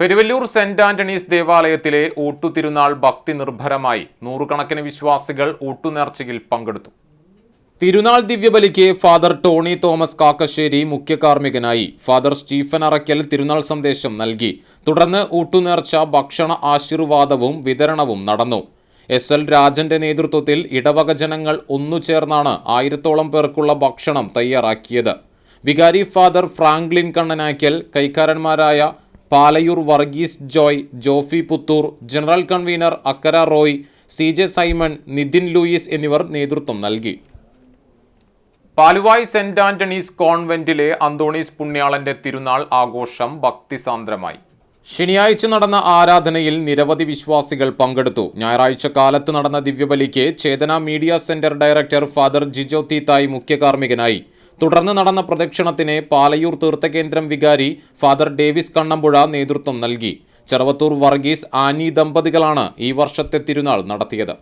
Peruvallur saint Antony's ദേവാലയത്തിലെ ഊട്ടുതിരുനാൾ ഭക്തി നിർഭരമായി നൂറുകണക്കിന് വിശ്വാസികൾ ഊട്ടുനേർച്ചയിൽ പങ്കെടുത്തു. തിരുനാൾ ദിവ്യബലിക്ക് ഫാദർ ടോണി തോമസ് കാക്കശ്ശേരി മുഖ്യ കാർമ്മികനായി ഫാദർ സ്റ്റീഫൻ അറയ്ക്കൽ തിരുനാൾ സന്ദേശം നൽകി. തുടർന്ന് ഊട്ടുനേർച്ച ഭക്ഷണ ആശീർവാദവും വിതരണവും നടന്നു. എസ് എൽ രാജന്റെ നേതൃത്വത്തിൽ ഇടവക ജനങ്ങൾ ഒന്നുചേർന്നാണ് ആയിരത്തോളം പേർക്കുള്ള ഭക്ഷണം തയ്യാറാക്കിയത്. വികാരി father Franklin Kannanakkal കൈക്കാരന്മാരായ Palayur Varghese Joy Jofy Puthur general convener Akkara Roy C J Simon Nithin Louis എന്നിവർ നേതൃത്വം നൽകി. പാലുവായ് സെന്റ് ആന്റണീസ് കോൺവെന്റിലെ അന്തോണീസ് പുണ്യാളന്റെ തിരുനാൾ ആഘോഷം ഭക്തിസാന്ദ്രമായി. ശനിയാഴ്ച നടന്ന ആരാധനയിൽ നിരവധി വിശ്വാസികൾ പങ്കെടുത്തു. ഞായറാഴ്ച കാലത്ത് നടന്ന ദിവ്യബലിക്ക് Chetana media centre director father Jijo Theethayi മുഖ്യ കാർമ്മികനായി തുടർന്ന് നടന്ന പ്രദക്ഷിണത്തിന് പാലയൂർ തീർത്ഥകേന്ദ്രം വികാരി ഫാദർ ഡേവിസ് കണ്ണമ്പുഴ നേതൃത്വം നൽകി. ചെറുവത്തൂർ വർഗീസ് ആനി ദമ്പതികളാണ് ഈ വർഷത്തെ തിരുനാൾ നടത്തിയത്.